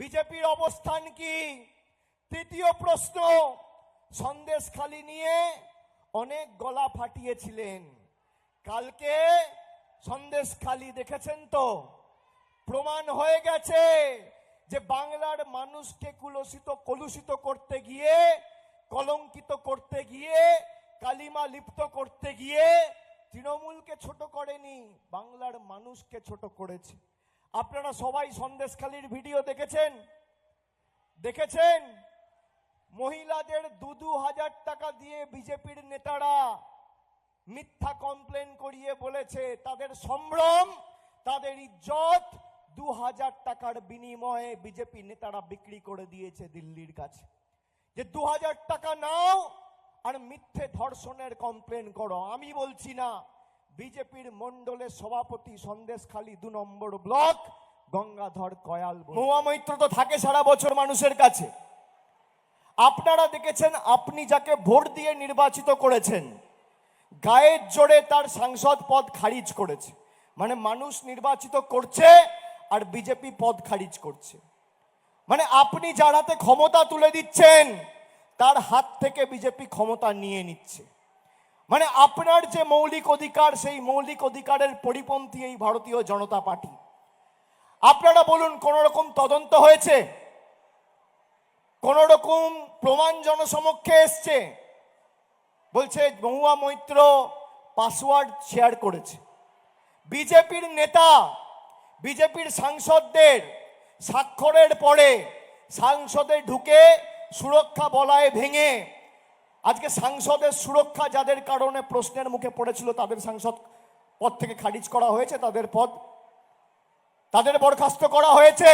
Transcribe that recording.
বিজেপির অবস্থান কি? তৃতীয় প্রশ্ন সন্দেশখালি নিয়ে অনেক গলা ফাটিয়েছিলেন। কালকে সন্দেশখালি দেখেছেন তো? প্রমাণ হয়ে গেছে যে বাংলার মানুষকে কুলসিত, কলুষিত করতে গিয়ে, কলঙ্কিত করতে গিয়ে, কালিমা লিপ্ত করতে গিয়ে তৃণমূলকে ছোট করেনি, বাংলার মানুষকে ছোট করেছে। আপনারা সবাই সন্দেশখালির ভিডিও দেখেছেন? দেখেছেন? মহিলাদের দু দু হাজার টাকা দিয়ে বিজেপির নেতারা মিথ্যা কমপ্লেন করিয়ে বলেছে, তাদের সম্ভ্রম, তাদের ইজ্জত দু হাজার টাকার বিনিময়ে বিজেপি নেতারা বিক্রি করে দিয়েছে দিল্লির কাছে। যে দু হাজার টাকা নাও আর মিথ্যে ধর্ষণের কমপ্লেন করো, আমি বলছি না। বিজেপির মন্ডলের সভাপতি সন্দেশখালী দু নম্বর ব্লক, গঙ্গাধর কয়াল মহুয়া মৈত্র তো থাকে সারা বছর মানুষের কাছে। আপনারা দেখেছেন, আপনি যাকে ভোট দিয়ে নির্বাচিত করেছেন, গায়ের জোরে তার সাংসদ পদ খারিজ করেছে। মানে মানুষ নির্বাচিত করছে আর বিজেপি পদ খারিজ করছে। মানে আপনি যার হাতে ক্ষমতা তুলে দিচ্ছেন, তার হাত থেকে বিজেপি ক্ষমতা নিয়ে নিচ্ছে। মানে আপনার যে মৌলিক অধিকার, সেই মৌলিক অধিকারের পরিপন্থী এই ভারতীয় জনতা পার্টি। আপনারা বলুন কোন রকম তদন্ত হয়েছে? কোন রকম প্রমাণ জনসমক্ষে এসছে? বলছে, মহুয়া মৈত্র পাসওয়ার্ড শেয়ার করেছে। বিজেপির নেতা, বিজেপির সাংসদদের স্বাক্ষরের পরে সাংসদে ঢুকে সুরক্ষা বলায় ভেঙে আজকে সাংসদের সুরক্ষা যাদের কারণে প্রশ্নের মুখে পড়েছিল, তাদের সাংসদ পদ থেকে খারিজ করা হয়েছে, তাদের পদ, তাদের বরখাস্ত করা হয়েছে।